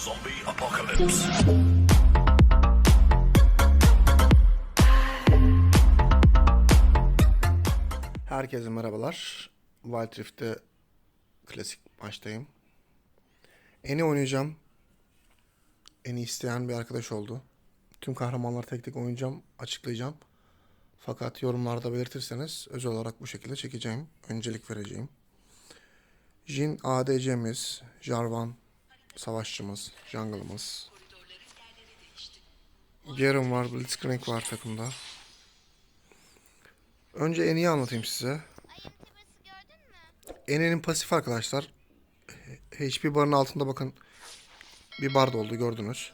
Zombie apocalypse. Herkese merhabalar. Wild Rift'te klasik maçtayım. Eni oynayacağım. Eni isteyen bir arkadaş oldu. Tüm kahramanları tek tek oynayacağım, açıklayacağım. Fakat yorumlarda belirtirseniz özel olarak bu şekilde çekeceğim. Öncelik vereceğim. Jin ADC'miz, Jarvan savaşçımız, jungle'ımız. Garen var, Blitzcrank var takımda. Önce Eni'yi anlatayım size. Ene'nin pasif arkadaşlar. HP barın altında bakın bir bar doldu gördünüz.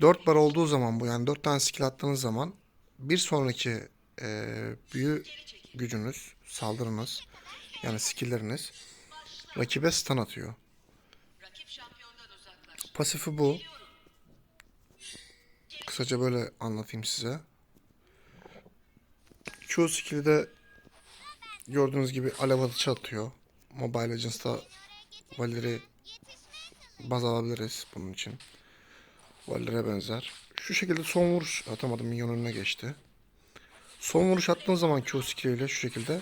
4 bar olduğu zaman bu yani 4 tane skill attığınız zaman bir sonraki eee, büyü gücünüz, saldırınız yani skillleriniz rakibe stun atıyor. Pasifi bu. Kısaca böyle anlatayım size. Q skill'i gördüğünüz gibi alev atışı atıyor. Mobile Legends'ta Valeri baz alabiliriz bunun için. Valeri'ye benzer. Şu şekilde son vuruş atamadım. Minyon önüne geçti. Son vuruş attığın zaman Q skill'iyle şu şekilde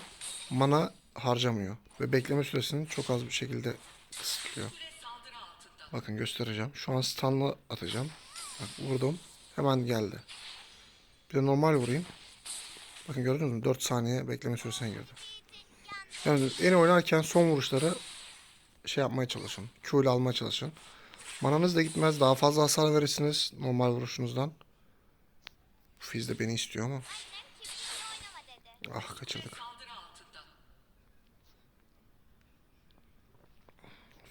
mana harcamıyor. Ve bekleme süresini çok az bir şekilde kısıtlıyor. Bakın göstereceğim. Şu an stun'la atacağım. Bak vurdum. Hemen geldi. Bir de normal vurayım. Bakın gördünüz mü? 4 saniye bekleme süresine girdi. Yani en oynarken son vuruşları şey yapmaya çalışın. Q ile almaya çalışın. Mananız da gitmez. Daha fazla hasar verirsiniz normal vuruşunuzdan. Fizz de beni istiyor ama. Ah kaçırdık.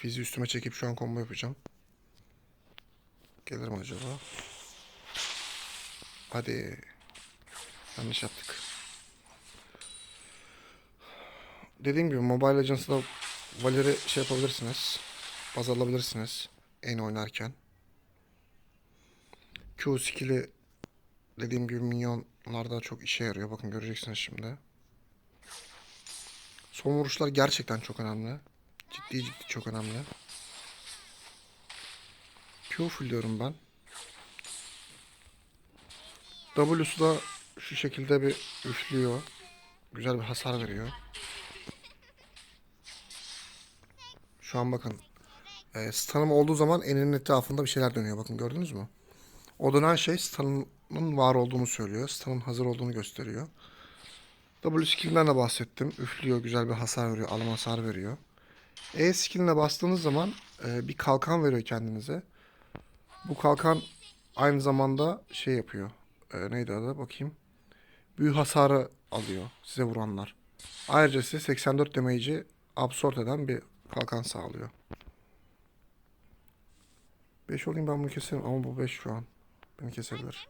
Fizz'i üstüme çekip şu an combo yapacağım. Gelir mi acaba? Hadi. Yanlış yaptık. Dediğim gibi Mobile Legends'da Valeri şey yapabilirsiniz. Baz alabilirsiniz. En oynarken. Q skill'i dediğim gibi minyonlarda çok işe yarıyor. Bakın göreceksiniz şimdi. Son vuruşlar gerçekten çok önemli. Ciddi ciddi çok önemli. Q fullüyorum ben. W'su da şu şekilde bir üflüyor. Güzel bir hasar veriyor. Şu an bakın. E, stun'ım olduğu zaman eninin etrafında bir şeyler dönüyor. Bakın gördünüz mü? O dönen şey stun'ın var olduğunu söylüyor. Stun'ın hazır olduğunu gösteriyor. W skill'inden de bahsettim. Üflüyor, güzel bir hasar veriyor, alım hasar veriyor. E skill'ine bastığınız zaman e, bir kalkan veriyor kendinize. Bu kalkan aynı zamanda şey yapıyor. E, neydi adı bakayım. Büyü hasarı alıyor size vuranlar. Ayrıca size 84 damage'i absorb eden bir kalkan sağlıyor. 5 olayım ben bunu keserim ama bu 5 şu an. Beni kesebilir.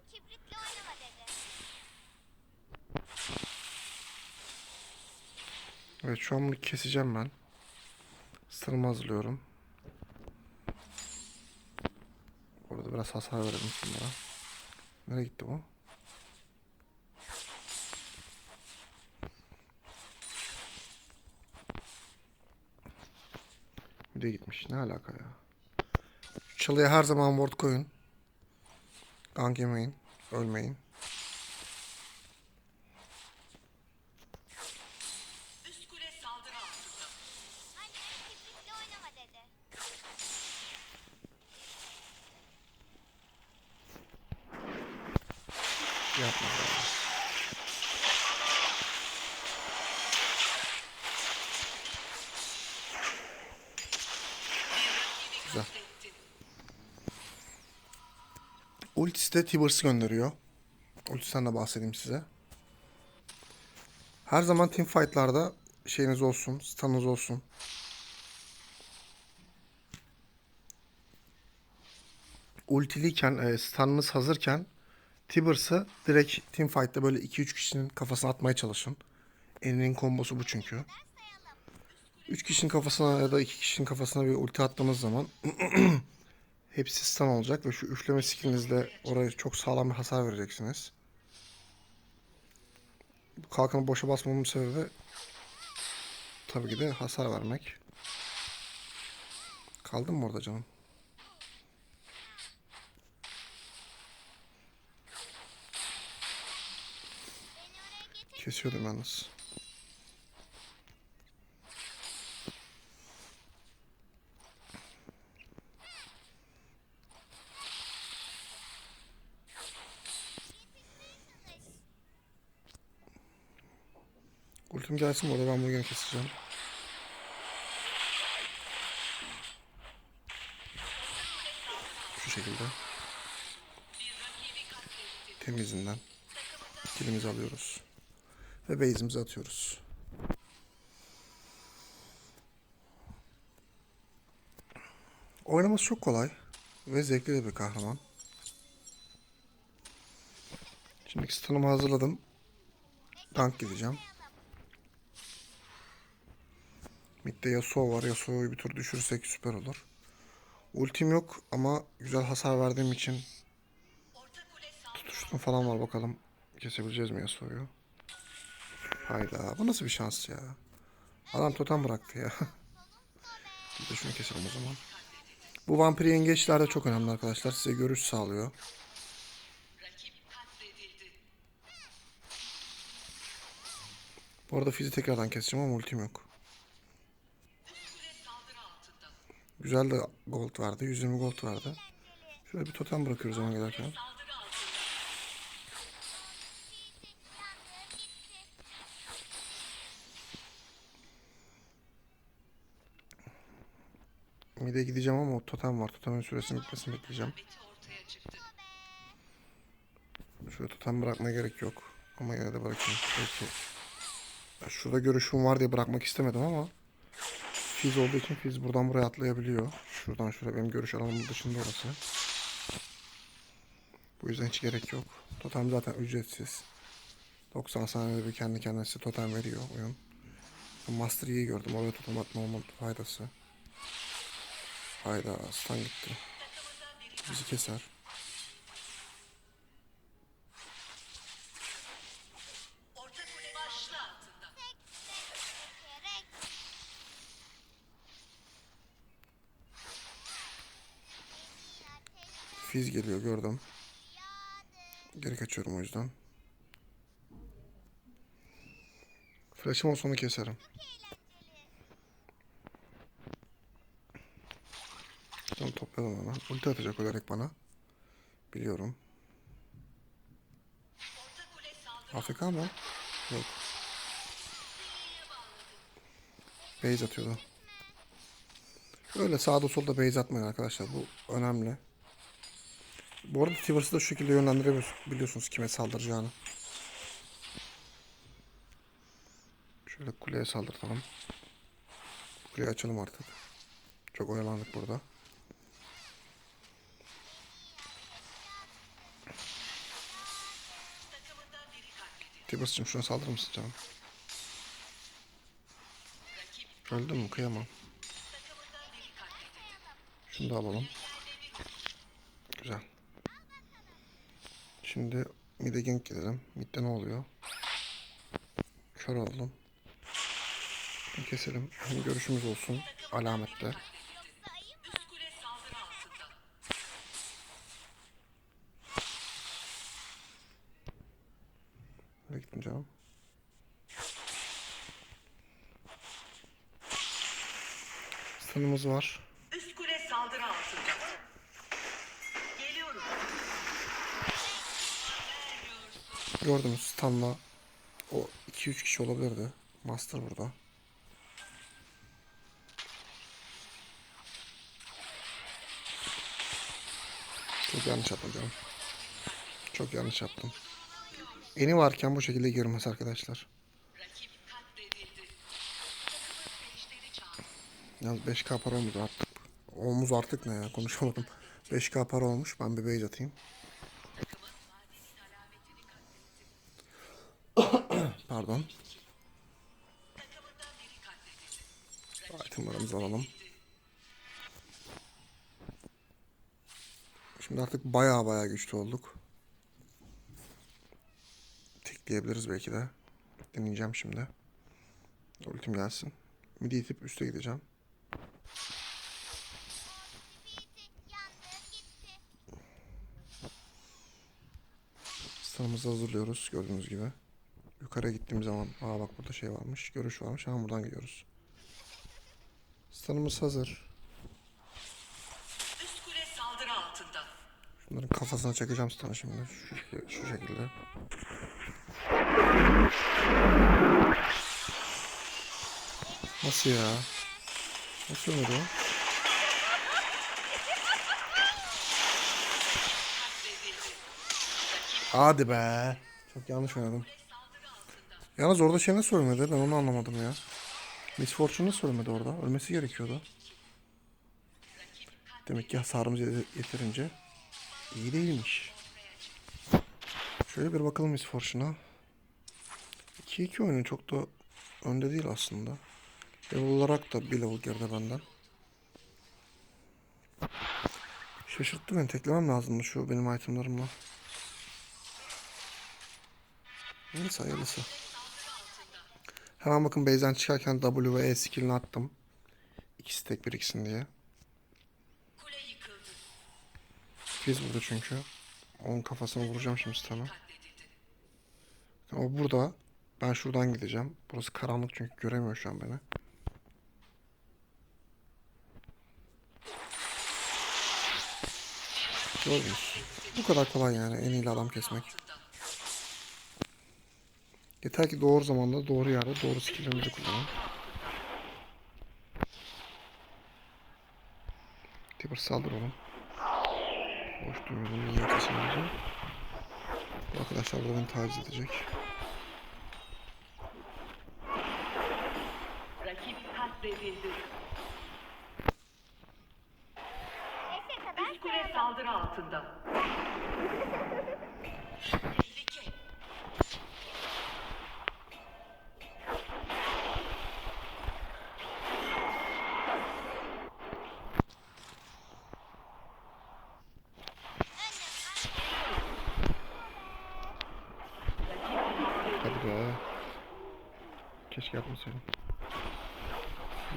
Evet şu an bunu keseceğim ben. Sırımı hazırlıyorum. Orada biraz hasar verelim şunlara. Nereye gitti bu? Bir de gitmiş. Ne alaka ya? Çalıya her zaman ward koyun. Gank yemeyin. Ölmeyin. Üst kule saldırı altında. Anne kibritli oynama dedi. Yapma be. Güzel. Ultisi de gönderiyor. Ultisinden de bahsedeyim size. Her zaman team fight'larda şeyiniz olsun, stun'ınız olsun. Ultiliyken, e, stun'ınız hazırken Tibbers'ı direkt team fight'ta böyle 2-3 kişinin kafasına atmaya çalışın. Eninin kombosu bu çünkü. 3 kişinin kafasına ya da 2 kişinin kafasına bir ulti attığınız zaman Hepsi stun olacak ve şu üfleme skillinizle oraya çok sağlam bir hasar vereceksiniz. Bu kalkanı boşa basmamın sebebi tabii ki de hasar vermek. Kaldın mı orada canım? Kesiyordum yalnız. Ultim gelsin bu arada ben yine keseceğim. Şu şekilde. Temizinden. Kilimizi alıyoruz. Ve base'imizi atıyoruz. Oynaması çok kolay. Ve zevkli de bir kahraman. Şimdi stun'ımı hazırladım. Tank gideceğim. Mid'de Yasuo var. Yasuo'yu bir tur düşürsek süper olur. Ultim yok ama güzel hasar verdiğim için tutuştum falan var bakalım. Kesebileceğiz mi Yasuo'yu? Hayda bu nasıl bir şans ya. Adam totem bıraktı ya. Bir de şunu keselim o zaman. Bu vampir yengeçler de çok önemli arkadaşlar. Size görüş sağlıyor. Bu arada fizi tekrardan keseceğim ama ultim yok. Güzel de gold verdi. 120 gold verdi. Şöyle bir totem bırakıyoruz ona giderken. Mide gideceğim ama o totem var. Totemin süresinin bitmesini bekleyeceğim. Şöyle totem bırakmaya gerek yok. Ama yine de bırakayım. Belki. Şurada görüşüm var diye bırakmak istemedim ama Fiz olduğu için Fiz buradan buraya atlayabiliyor. Şuradan şuraya benim görüş alanımın dışında orası. Bu yüzden hiç gerek yok. Totem zaten ücretsiz. 90 saniyede bir kendi kendine totem veriyor oyun. Master Yi'yi gördüm. Oraya totem atma olma faydası. Hayda stun gitti. Bizi keser. Orta kule başlı altında. Gerek. Fiz geliyor gördüm. Geri kaçıyorum o yüzden. Flash'ım olsa onu keserim. Tamam topladım hemen. Ulti atacak o direkt bana. Biliyorum. AFK mı? Yok. Base atıyordu. Öyle sağda solda base atmayın arkadaşlar. Bu önemli. Bu arada Tivers'ı da şu şekilde yönlendirebiliyorsunuz kime saldıracağını. Şöyle kuleye saldırtalım. Kuleyi açalım artık. Çok oyalandık burada. Tivers'cığım şuna saldırır mısın canım? Öldün mü? Kıyamam. Şunu da alalım. Güzel. Şimdi mid'e gank gidelim. Mid'de ne oluyor? Kör oldum. Bunu keselim. Hem görüşümüz olsun. Alamette. Nereye gittin canım? Stun'ımız var. Üst kule saldırı altında. Geliyorum. Gördünüz stun'la o 2-3 kişi olabilirdi. Master burada. Çok yanlış yaptım. Çok yanlış yaptım. Eni varken bu şekilde girmez arkadaşlar. Yalnız 5k para olmuş artık. Olmuz artık ne ya konuşamadım. 5k para olmuş ben bir base atayım. Pardon. Itemlarımızı alalım. Şimdi artık baya baya güçlü olduk. Tekleyebiliriz belki de. Deneyeceğim şimdi. Ultim gelsin. Midi itip üste gideceğim. Stun'ımızı hazırlıyoruz gördüğünüz gibi. Yukarıya gittiğim zaman aa bak burada şey varmış. Görüş varmış. Hemen buradan gidiyoruz. Stun'ımız hazır. Üst kule saldırı altında. Bunların kafasına çakacağım stun'ı şimdi. Şu, şu şekilde. Nasıl ya? Nasıl ölmedi o? Hadi be. Çok yanlış oynadım. Yalnız orada şey nasıl ölmedi? Ben onu anlamadım ya. Miss Fortune nasıl ölmedi orada? Ölmesi gerekiyordu. Demek ki hasarımız yet- yeterince iyi değilmiş. Şöyle bir bakalım Miss Fortune'a. 2-2 oyunu çok da önde değil aslında. Level olarak da bir level geride benden. Şaşırttı beni. Teklemem lazımdı şu benim itemlarımla. Neyse hayırlısı. Hemen bakın base'den çıkarken W ve E skillini attım. İkisi tek biriksin diye. Biz burada çünkü. Onun kafasına vuracağım şimdi sana. O burada. Ben şuradan gideceğim. Burası karanlık çünkü göremiyor şu an beni. Gördünüz. Bu kadar kolay yani en iyi adam kesmek. Yeter ki doğru zamanda, doğru yerde, doğru skilllerimizi kullanın. Tiber saldır oğlum. Boş durmadan niye kesilmeyeceğim. Bu arkadaşlar burada beni taciz edecek. Rakip katledildi. Neyse kadar Üst kule saldırı altında. Tehlike. Hadi be. Keşke yapmasaydım.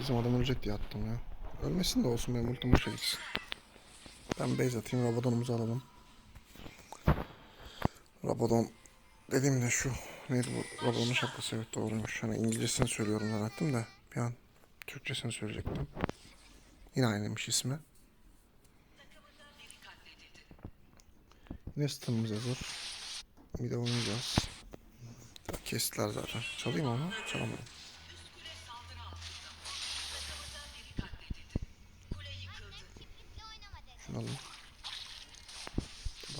Bizim adam ölecek diye attım ya. Ölmesin de olsun benim ultim boşa gitsin. Ben base atayım Rabadon'umuzu alalım. Rabadon dediğimde şu. Neydi bu? Rabadon'un şapkası evet doğruymuş. Hani İngilizcesini söylüyorum zannettim de bir an Türkçesini söyleyecektim. Yine aynıymış ismi. Yine stun'ımız hazır. Bir de oynayacağız. Ya Kestiler zaten. Çalayım onu. Çalamadım.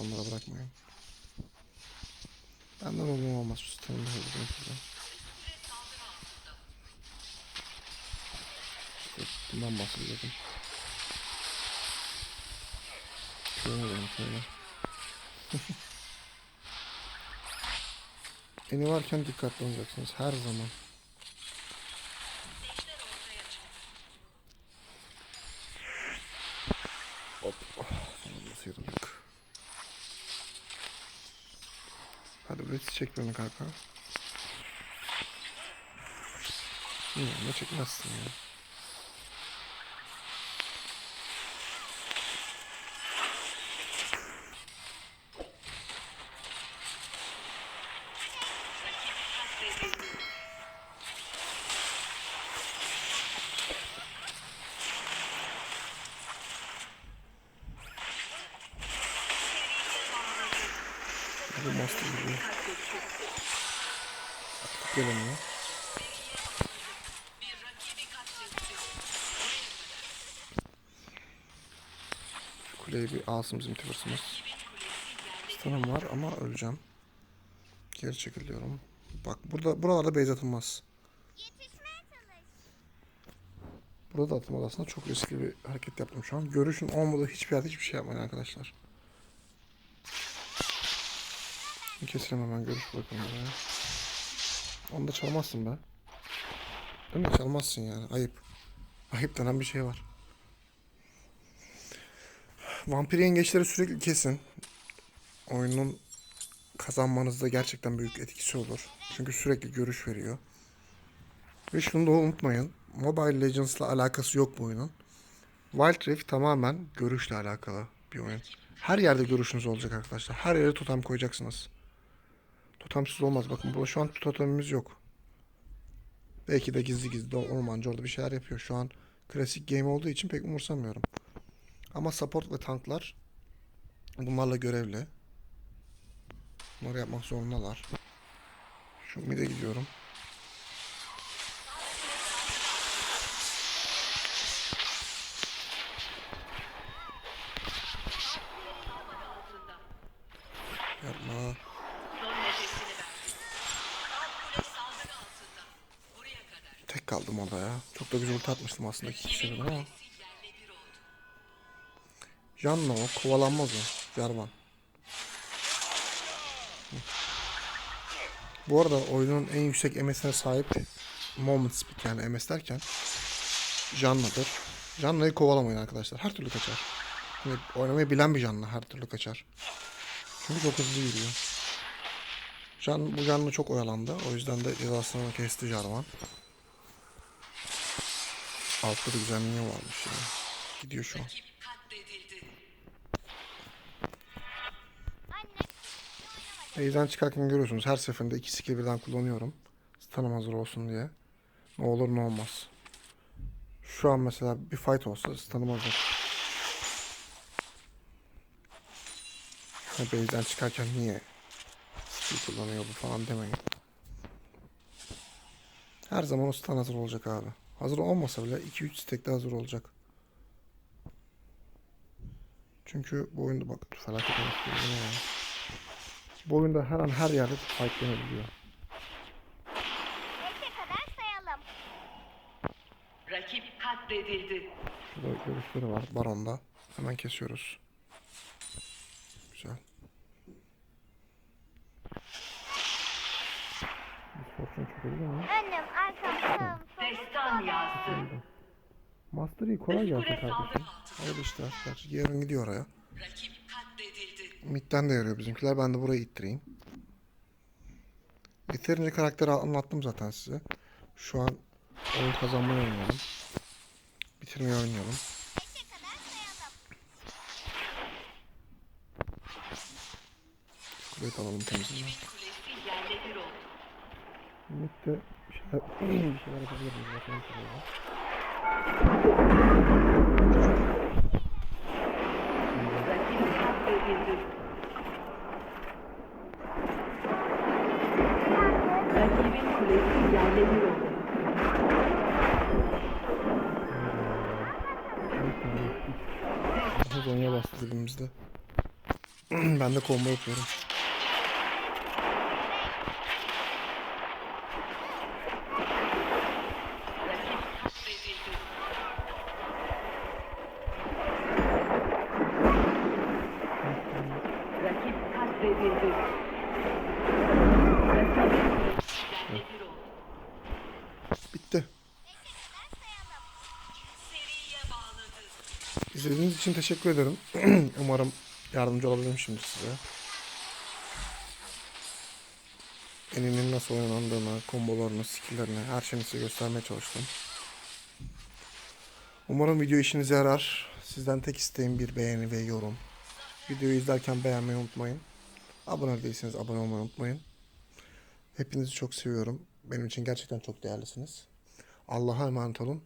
Adamlara bırakmayın. Benden olmam olmaz. Da hazırlayayım size. İşte bundan bahsediyordum. Şöyle şöyle. Eni varken dikkatli olacaksınız her zaman. Hadi buraya çek beni kanka. Niye? Ne çekmezsin ya? Katledildi. Bu master gibi. Katledildi. Gelemiyor. Bir rakibi katletti. Şu kuleyi bir alsın bizim yerle Stun'ım var ama öleceğim. Geri çekil diyorum. Bak burada buralarda base atılmaz. Burada da atılmaz aslında. Çok riskli bir hareket yaptım şu an. Görüşün olmadığı hiçbir yerde hiçbir şey yapmayın arkadaşlar. Keselim hemen görüş bırakalım buraya. Onu da çalmazsın be. Değil mi? Çalmazsın yani. Ayıp. Ayıp denen bir şey var. Vampir yengeçleri sürekli kesin. Oyunun kazanmanızda gerçekten büyük etkisi olur. Çünkü sürekli görüş veriyor. Ve şunu da unutmayın. Mobile Legends'la alakası yok bu oyunun. Wild Rift tamamen görüşle alakalı bir oyun. Her yerde görüşünüz olacak arkadaşlar. Her yere totem koyacaksınız. Totemsiz olmaz. Bakın burada şu an totemimiz yok. Belki de gizli gizli ormancı orada bir şeyler yapıyor. Şu an klasik game olduğu için pek umursamıyorum. Ama support ve tanklar bunlarla görevli. Bunları yapmak zorundalar. Şu mid'e gidiyorum. Yapma. Tek kaldım orada ya. Çok da güzel ulti atmıştım aslında iki kişi Rakibin birden ama. Janna o kovalanmaz o. Jarvan. Bu arada oyunun en yüksek MS'ine sahip Moment Speed yani MS derken Janna'dır. Janna'yı kovalamayın arkadaşlar. Her türlü kaçar. Hani oynamayı bilen bir Janna her türlü kaçar. Çünkü çok hızlı yürüyor. Jan, bu Janna çok oyalandı. O yüzden de cezasını kesti Jarvan. Altta da güzel minyon varmış ya. Gidiyor şu an. Rakip katledildi. Anne. Base'den çıkarken görüyorsunuz her seferinde iki skill birden kullanıyorum. Stun'ım hazır olsun diye. Ne olur ne olmaz. Şu an mesela bir fight olsa stun'ım hazır. Ha, base'den çıkarken niye skill kullanıyor bu falan demeyin. Her zaman o stun hazır olacak abi. Hazır olmasa bile 2-3 stack'te hazır olacak. Çünkü bu oyunda bak felaket olmuş. Bu oyunda her an her yerde fightlanabiliyor. Beşe kadar sayalım. Rakip katledildi. Burada görüşleri var Baron'da. Hemen kesiyoruz. Güzel. Discord'un çok iyi ama. Önüm, arkam, sağım, solum, Destan yazdı. Master kolay gelsin kardeşim. Hayırlı işler. Gerçi yarın gidiyor oraya. Rakip. Mid'den de yarıyor bizimkiler. Ben de burayı ittireyim. Yeterince karakteri anlattım zaten size. Şu an oyun kazanmayı oynayalım. Bitirmeyi oynayalım. Kuleyi alalım temizliğe. Mid'de bir şeyler, bir şeyler yapabiliriz. Bakalım şuraya. Rakip katledildi. Rakibin kulesi yerle bir oldu. Hezonya bastı dilimizde. ben de combo yapıyorum. Rakip katledildi. Rakip katledildi. Rakibin kulesi yerle bir oldu. Bitti. Seriye bağladı. İzlediğiniz için teşekkür ederim. Umarım yardımcı olabilmişimdir size. Eninin nasıl oynandığını, kombolarını, skilllerini, her şeyini size göstermeye çalıştım. Umarım video işinize yarar. Sizden tek isteğim bir beğeni ve yorum. Videoyu izlerken beğenmeyi unutmayın. Abone değilseniz abone olmayı unutmayın. Hepinizi çok seviyorum. Benim için gerçekten çok değerlisiniz. Allah'a emanet olun.